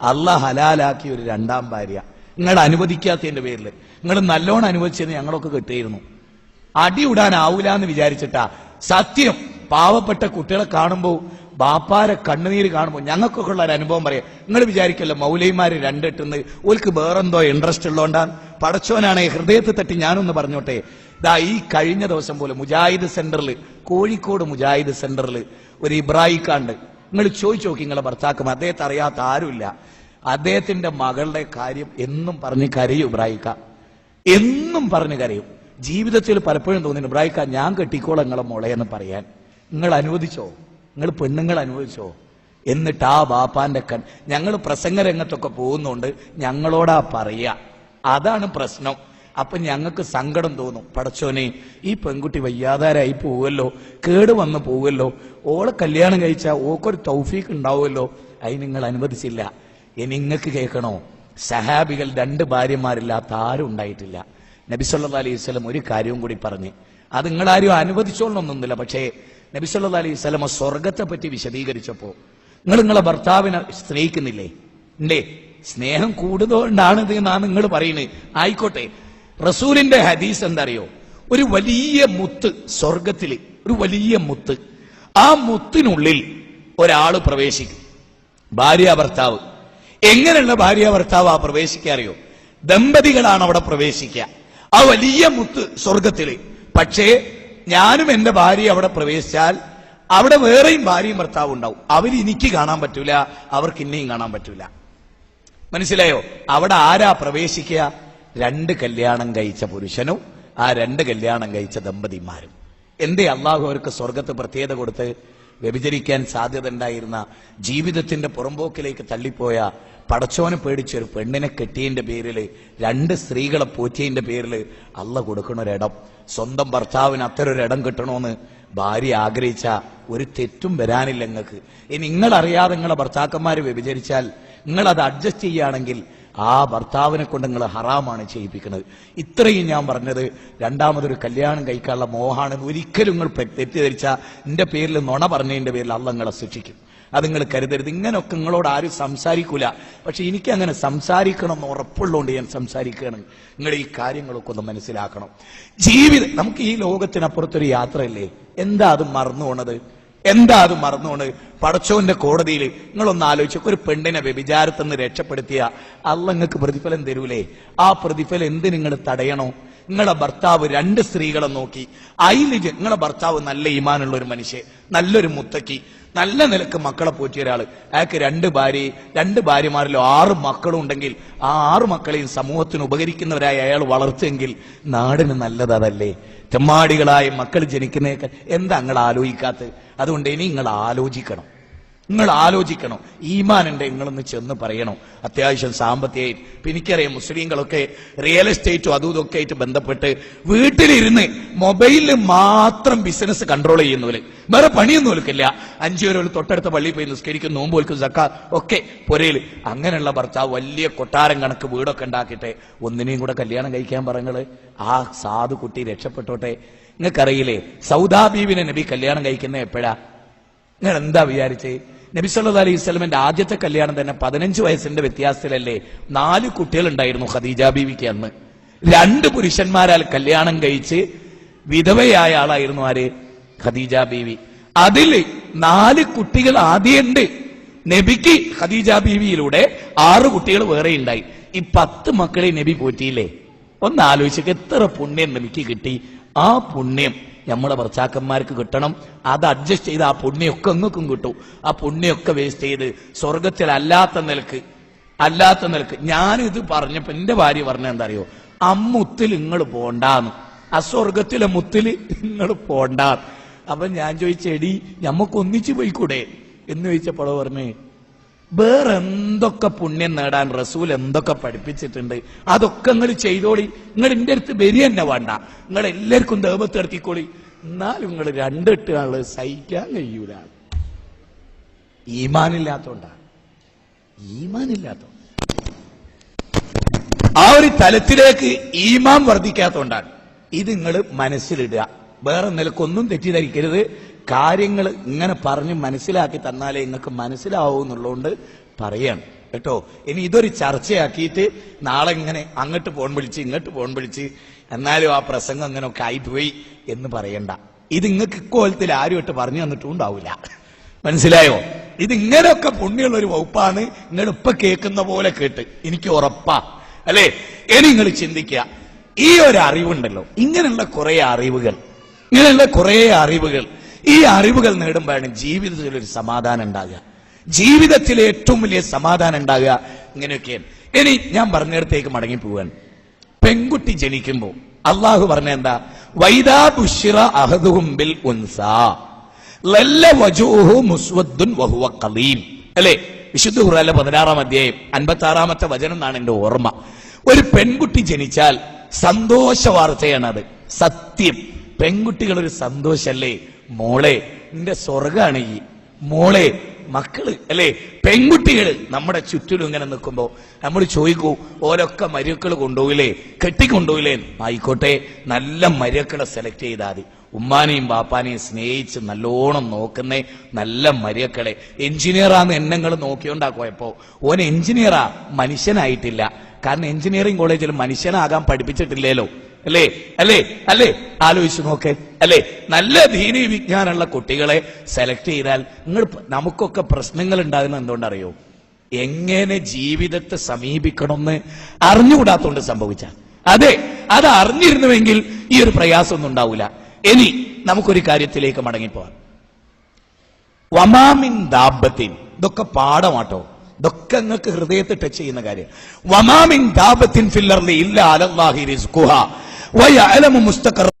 അല്ല ഹലാലാക്കിയ ഒരു രണ്ടാം ഭാര്യ. നിങ്ങൾ അനുവദിക്കാത്തതിന്റെ പേരിൽ നിങ്ങൾ നല്ലോണം അനുവദിച്ചെന്ന് ഞങ്ങളൊക്കെ കിട്ടിയിരുന്നു. അടി വിടാനാവൂല എന്ന് വിചാരിച്ചിട്ടാ. സത്യം പാവപ്പെട്ട കുട്ടികളെ കാണുമ്പോൾ ബാപ്പാരെ കണ്ണുനീര് കാണുമ്പോൾ ഞങ്ങൾക്കൊക്കെ ഉള്ള ഒരു അനുഭവം പറയാം. നിങ്ങൾ വിചാരിക്കല്ലോ മൗലൈമാര് രണ്ടിട്ടുന്ന് ഓൽക്ക് വേറെന്തോ ഇൻട്രസ്റ്റ് ഉള്ളതുകൊണ്ടാണ് പടച്ചോനാണ് ഹൃദയത്തെ തട്ടി ഞാനൊന്ന് പറഞ്ഞോട്ടെ. ദാ ഈ കഴിഞ്ഞ ദിവസം പോലെ മുജാഹിദ് സെന്ററിൽ കോഴിക്കോട് മുജാഹിദ് സെന്ററിൽ ഒരു ഇബ്രാഹിക്കാണ്ട് നിങ്ങൾ ചോദിച്ചു നോക്കി നിങ്ങളെ ഭർത്താക്കും അദ്ദേഹത്തെ അറിയാത്ത ആരുമില്ല. അദ്ദേഹത്തിന്റെ മകളുടെ കാര്യം എന്നും പറഞ്ഞ് കരയും ഇബ്രാഹിക്ക എന്നും പറഞ്ഞ് കരയും. ജീവിതത്തിൽ പലപ്പോഴും തോന്നുന്നു ഇബ്രാഹിക്ക ഞാൻ കെട്ടിക്കോളാം നിങ്ങളെ മോളെ എന്ന് പറയാൻ. നിങ്ങൾ അനുവദിച്ചോ? നിങ്ങൾ പെണ്ണുങ്ങൾ അനുവദിച്ചോ? എന്നിട്ട് ആ ബാപ്പാന്റെ കൺ ഞങ്ങൾ പ്രസംഗ രംഗത്തൊക്കെ പോകുന്നുണ്ട്. ഞങ്ങളോടാ പറയാ. അതാണ് പ്രശ്നം. അപ്പൊ ഞങ്ങൾക്ക് സങ്കടം തോന്നും. പടച്ചോനെ ഈ പെൺകുട്ടി വയ്യാതാരായി പോവുമല്ലോ കേട് വന്ന് പോവുമല്ലോ ഓളെ കല്യാണം കഴിച്ചാൽ ഓക്കൊരു തൗഫീക്ക് ഉണ്ടാവുമല്ലോ അതിന് നിങ്ങൾ അനുവദിച്ചില്ല. ഇനി നിങ്ങൾക്ക് കേൾക്കണോ? സഹാബികൾ രണ്ട് ഭാര്യമാരില്ലാത്ത ആരും ഉണ്ടായിട്ടില്ല. നബിസല്ലാ അലൈഹി സ്വലം ഒരു കാര്യവും കൂടി പറഞ്ഞ്. അത് നിങ്ങളാരും അനുവദിച്ചോളൊന്നൊന്നുമില്ല പക്ഷേ നബിസല്ലാ അലൈഹി സ്വലമ സ്വർഗത്തെ പറ്റി വിശദീകരിച്ചപ്പോ നിങ്ങൾ നിങ്ങളെ ഭർത്താവിനെ സ്നേഹിക്കുന്നില്ലേ? ഉണ്ടേ സ്നേഹം കൂടുതലുകൊണ്ടാണ് ഇത് എന്നാണ് നിങ്ങൾ പറയുന്നത്. ആയിക്കോട്ടെ. റസൂലിന്റെ ഹദീസ് എന്താണറിയോ ഒരു വലിയ മുത്ത് സ്വർഗത്തിൽ ഒരു വലിയ മുത്ത്. ആ മുത്തിനുള്ളിൽ ഒരാൾ പ്രവേശിക്കും. ഭാര്യ ഭർത്താവ്. എങ്ങനെയുള്ള ഭാര്യ ഭർത്താവ് ആ പ്രവേശിക്കുക അറിയോ? ദമ്പതികളാണ് അവിടെ പ്രവേശിക്കുക. ആ വലിയ മുത്ത് സ്വർഗത്തിൽ. പക്ഷേ ഞാനും എന്റെ ഭാര്യ അവിടെ പ്രവേശിച്ചാൽ അവിടെ വേറെയും ഭാര്യയും ഭർത്താവും ഉണ്ടാവും. അവർ എനിക്ക് കാണാൻ പറ്റൂല അവർക്ക് ഇന്നെയും കാണാൻ പറ്റൂല. മനസ്സിലായോ? അവിടെ ആരാ പ്രവേശിക്കുക? രണ്ട് കല്യാണം കഴിച്ച പുരുഷനും ആ രണ്ട് കല്യാണം കഴിച്ച ദമ്പതിമാരും. എന്തേ അള്ളാഹു അവർക്ക് സ്വർഗത്ത് പ്രത്യേകത കൊടുത്ത് വ്യഭിചരിക്കാൻ സാധ്യത ഉണ്ടായിരുന്ന ജീവിതത്തിന്റെ പുറമ്പോക്കിലേക്ക് തള്ളിപ്പോയ പടച്ചോനെ പേടിച്ച ഒരു പെണ്ണിനെ കെട്ടിയതിന്റെ പേരിൽ രണ്ട് സ്ത്രീകളെ പോറ്റിയതിന്റെ പേരിൽ അല്ല കൊടുക്കണ ഒരിടം സ്വന്തം ഭർത്താവിന് ഇടം കിട്ടണമെന്ന് ഭാര്യ ആഗ്രഹിച്ച ഒരു തെറ്റും വരാനില്ല നിങ്ങൾക്ക് ഇനി നിങ്ങളറിയാതെ നിങ്ങളെ ഭർത്താക്കന്മാർ വ്യഭിചരിച്ചാൽ നിങ്ങൾ അത് അഡ്ജസ്റ്റ് ചെയ്യുകയാണെങ്കിൽ ആ ഭർത്താവിനെ കൊണ്ട് നിങ്ങൾ ഹറാമാണ് ചെയ്യിപ്പിക്കുന്നത്. ഇത്രയും ഞാൻ പറഞ്ഞത് രണ്ടാമതൊരു കല്യാണം കഴിക്കാനുള്ള മോഹാണെന്ന് ഒരിക്കലും നിങ്ങൾ തെറ്റിദ്ധരിച്ച എന്റെ പേരിൽ നുണ പറഞ്ഞതിന്റെ പേരിൽ അള്ള നിങ്ങളെ ശിക്ഷിക്കും. അത് നിങ്ങൾ കരുതരുത്. ഇങ്ങനൊക്കെ നിങ്ങളോട് ആരും സംസാരിക്കൂല. പക്ഷെ എനിക്ക് അങ്ങനെ സംസാരിക്കണം എന്ന് ഉറപ്പുള്ളതുകൊണ്ട് ഞാൻ സംസാരിക്കുകയാണ്. നിങ്ങൾ ഈ കാര്യങ്ങളൊക്കെ ഒന്ന് മനസ്സിലാക്കണം. ജീവിതം നമുക്ക് ഈ ലോകത്തിനപ്പുറത്തൊരു യാത്രയല്ലേ? എന്താ അത് മറന്നു പോണത് എന്താ അത് മറന്നുകൊണ്ട് പടച്ചോന്റെ കോടതിയിൽ നിങ്ങളൊന്ന് ആലോചിച്ചു ഒരു പെണ്ണിനെ വ്യഭിചാരത്തിൽ നിന്ന് രക്ഷപ്പെടുത്തിയ അല്ല നിങ്ങൾക്ക് പ്രതിഫലം തരൂലേ? ആ പ്രതിഫലം എന്ത് നിങ്ങൾ തടയണോ? നിങ്ങളെ ഭർത്താവ് രണ്ട് സ്ത്രീകളെ നോക്കി. അതിൽ നിങ്ങളെ ഭർത്താവ് നല്ല ഈമാനുള്ള ഒരു മനുഷ്യൻ നല്ലൊരു മുത്തക്കി നല്ല നിലയ്ക്ക് മക്കളെ പോറ്റിയ ഒരാൾ. അയാൾക്ക് രണ്ട് ഭാര്യ രണ്ട് ഭാര്യമാരിലോ ആറ് മക്കളും ഉണ്ടെങ്കിൽ ആ ആറ് മക്കളെയും സമൂഹത്തിന് ഉപകരിക്കുന്നവരായി അയാൾ വളർത്തുമെങ്കിൽ നാടിന് നല്ലത് അതല്ലേ? തെമ്മാടികളായ മക്കൾ ജനിക്കുന്നേക്കാൾ എന്താ നിങ്ങൾ ആലോചിക്കാത്തത്? അതുകൊണ്ട് ഇനി നിങ്ങൾ ആലോചിക്കണം. നിങ്ങൾ ആലോചിക്കണം. ഈമാനുണ്ട് നിങ്ങളൊന്ന് ചെന്ന് പറയണം. അത്യാവശ്യം സാമ്പത്തികമായിട്ട് ഇപ്പൊ എനിക്കറിയാം മുസ്ലിങ്ങളൊക്കെ റിയൽ എസ്റ്റേറ്റും അതും ഇതൊക്കെ ആയിട്ട് ബന്ധപ്പെട്ട് വീട്ടിലിരുന്ന് മൊബൈലിൽ മാത്രം ബിസിനസ് കൺട്രോൾ ചെയ്യുന്നവര്. വേറെ പണിയൊന്നും ഒരുക്കില്ല അഞ്ചു പേര് തൊട്ടടുത്ത പള്ളിയിൽ പോയി നിസ്കരിക്കും നോമ്പ് ഓൽക്കും സക്ക ഒക്കെ പൊരയിൽ അങ്ങനെയുള്ള ഭർത്താവ് വലിയ കൊട്ടാരം കണക്ക് വീടൊക്കെ ഉണ്ടാക്കിയിട്ട് ഒന്നിനെയും കൂടെ കല്യാണം കഴിക്കാൻ പറഞ്ഞങ്ങൾ ആ സാധു കുട്ടി രക്ഷപ്പെട്ടോട്ടെ. നിങ്ങൾക്കറിയില്ലേ? സൗദാബീവിനെ നബി കല്യാണം കഴിക്കുന്ന എപ്പോഴാ? നിങ്ങൾ എന്താ വിചാരിച്ചേ? നബി സല്ലാ അലൈഹി സ്വലമിന്റെ ആദ്യത്തെ കല്യാണം തന്നെ പതിനഞ്ച് വയസ്സിന്റെ വ്യത്യാസത്തിലല്ലേ നാല് കുട്ടികൾ ഉണ്ടായിരുന്നു ഖദീജ ബീവിക്ക് അന്ന്. രണ്ട് പുരുഷന്മാരാൽ കല്യാണം കഴിച്ച് വിധവയായ ആളായിരുന്നു ആര്? ഖദീജ ബീവി. അതിൽ നാല് കുട്ടികൾ ആദ്യമുണ്ട് നബിക്ക് ഖദീജ ബീവിയിലൂടെ ആറ് കുട്ടികൾ വേറെ ഉണ്ടായി ഈ പത്ത് മക്കളെ നബി പോറ്റിയില്ലേ? ഒന്ന് ആലോചിച്ചൊക്കെ എത്ര പുണ്യം എനിക്ക് കിട്ടി. ആ പുണ്യം നമ്മളെ ഭർത്താക്കന്മാർക്ക് കിട്ടണം. അത് അഡ്ജസ്റ്റ് ചെയ്ത് ആ പുണ്യമൊക്കെ അങ്ങക്കും കിട്ടും. ആ പുണ്യമൊക്കെ വേസ്റ്റ് ചെയ്ത് സ്വർഗത്തിൽ അല്ലാത്ത നിലയ്ക്ക് അല്ലാത്ത നിലയ്ക്ക്. ഞാനിത് പറഞ്ഞപ്പോ എന്റെ ഭാര്യ പറഞ്ഞ എന്താ അറിയോ അമ്മുത്തിൽ നിങ്ങൾ പോണ്ടാന്ന്. ആ സ്വർഗത്തിലെ മുത്തിൽ നിങ്ങൾ പോണ്ടാ അപ്പൊ ഞാൻ ചോദിച്ചെടി ഞമ്മക്ക് ഒന്നിച്ചു പോയിക്കൂടെ? എന്ന് ചോദിച്ചപ്പോഴോ പറഞ്ഞേ വേറെ എന്തൊക്കെ പുണ്യം നേടാൻ റസൂൽ എന്തൊക്കെ പഠിപ്പിച്ചിട്ടുണ്ട്? അതൊക്കെ നിങ്ങൾ ചെയ്തോളി. നിങ്ങൾ എന്റെ അടുത്ത് വരി തന്നെ വേണ്ട. നിങ്ങൾ എല്ലാവർക്കും ദേവത്ത് ഇറക്കിക്കോളി എന്നാലും നിങ്ങൾ രണ്ടിട്ട് ആൾ സഹിക്കാൻ കഴിയൂല. ഈമാനില്ലാത്തോണ്ടാണ്. ഈമാനില്ലാത്തോണ്ട് ആ ഒരു തലത്തിലേക്ക് ഈമാൻ വർദ്ധിക്കാത്തോണ്ടാണ്. ഇത് നിങ്ങൾ മനസ്സിലിടുക. വേറെ നിലക്കൊന്നും തെറ്റിദ്ധരിക്കരുത്. കാര്യങ്ങൾ ഇങ്ങനെ പറഞ്ഞ് മനസ്സിലാക്കി തന്നാലേ നിങ്ങൾക്ക് മനസ്സിലാവൂ എന്നുള്ളതുകൊണ്ട് പറയാണ്. കേട്ടോ? ഇനി ഇതൊരു ചർച്ചയാക്കിയിട്ട് നാളെ ഇങ്ങനെ അങ്ങോട്ട് ഫോൺ വിളിച്ച് ഇങ്ങോട്ട് ഫോൺ വിളിച്ച് എന്നാലും ആ പ്രസംഗം അങ്ങനെയൊക്കെ ആയിപ്പോയി എന്ന് പറയണ്ട. ഇത് നിങ്ങൾക്ക് ഇക്കോലത്തിൽ ആരും ഇട്ട് പറഞ്ഞു തന്നിട്ടും ഉണ്ടാവില്ല. മനസ്സിലായോ? ഇത് ഇങ്ങനെയൊക്കെ പുണ്യമുള്ള ഒരു വകുപ്പാണ് നിങ്ങൾ ഇപ്പൊ കേൾക്കുന്ന പോലെ കേട്ട്. എനിക്ക് ഉറപ്പാ. അല്ലേ? ഇനി നിങ്ങൾ ചിന്തിക്കുക. ഈ ഒരു അറിവുണ്ടല്ലോ. ഇങ്ങനെയുള്ള കുറെ അറിവുകൾ. ഇങ്ങനെയുള്ള കുറെ അറിവുകൾ. ഈ അറിവുകൾ നേടുമ്പോഴാണ് ജീവിതത്തിൽ ഒരു സമാധാനം ഉണ്ടാകുക. ജീവിതത്തിലെ ഏറ്റവും വലിയ സമാധാനം ഉണ്ടാകുക. ഇങ്ങനെയൊക്കെയാണ് ഇനി ഞാൻ പറഞ്ഞിടത്തേക്ക് മടങ്ങി പോവാൻ പെൺകുട്ടി ജനിക്കുമ്പോൾ അള്ളാഹു പറഞ്ഞ എന്താ? വൈദാ ബുഷിറ അഹദുഹും ബിൽ ഉൻസാ. ലല്ല വജൂഹു മുസ്വദ്ദുൻ വഹുവ ഖലീം അല്ലേ? വിശുദ്ധ ഖുർആനിലെ പതിനാറാം അധ്യായം അൻപത്തി ആറാമത്തെ വചനം എന്നാണ് എന്റെ ഓർമ്മ. ഒരു പെൺകുട്ടി ജനിച്ചാൽ സന്തോഷ അത് സത്യം. പെൺകുട്ടികൾ ഒരു സന്തോഷല്ലേ? മോളെ നിന്റെ സ്വർഗാണ് ഈ. മോളെ മക്കൾ അല്ലേ? പെൺകുട്ടികൾ നമ്മുടെ ചുറ്റിലും ഇങ്ങനെ നിൽക്കുമ്പോ നമ്മൾ ചോദിക്കൂ ഓരൊക്കെ മരുക്കൾ കൊണ്ടുപോയില്ലേ? കെട്ടിക്കൊണ്ടുപോയില്ലേ? ആയിക്കോട്ടെ നല്ല മരുക്കളെ സെലക്ട് ചെയ്താൽ മതി. ഉമ്മാനെയും ബാപ്പാനെയും സ്നേഹിച്ച് നല്ലോണം നോക്കുന്ന നല്ല മരുക്കളെ. എഞ്ചിനീയറാന്ന് എന്നെങ്ങൾ നോക്കിയോണ്ടാ പോയപ്പോ ഓൻ എഞ്ചിനീയറാ മനുഷ്യനായിട്ടില്ല. കാരണം എഞ്ചിനീയറിംഗ് കോളേജിൽ മനുഷ്യനാകാൻ പഠിപ്പിച്ചിട്ടില്ലല്ലോ അല്ലേ? അല്ലേ? അല്ലേ? ആലോചിച്ചു നോക്ക്. അല്ലേ? നല്ല ധീനി വിജ്ഞാനമുള്ള കുട്ടികളെ സെലക്ട് ചെയ്താൽ നിങ്ങൾ നമുക്കൊക്കെ പ്രശ്നങ്ങൾ ഉണ്ടാകുന്ന എന്തുകൊണ്ടറിയോ? എങ്ങനെ ജീവിതത്തെ സമീപിക്കണമെന്ന് അറിഞ്ഞുകൂടാത്തോണ്ട് സംഭവിച്ച അതെ അത് അറിഞ്ഞിരുന്നുവെങ്കിൽ ഈ ഒരു പ്രയാസമൊന്നും ഉണ്ടാവില്ല ഇനി നമുക്കൊരു കാര്യത്തിലേക്ക് മടങ്ങിപ്പോവാം. വമാമിൻ ദാബത്തിൻ ഇതൊക്കെ പാഠമാട്ടോ. ഇതൊക്കെ നിങ്ങൾക്ക് ഹൃദയത്തെ ടച്ച് ചെയ്യുന്ന കാര്യം. വമാമിൻ ദാബത്തിൻ ഫില്ലർലി ഇല്ല അലല്ലാഹി റിസ്ഖുഹ. വയഅലമു മുസ്തഖർ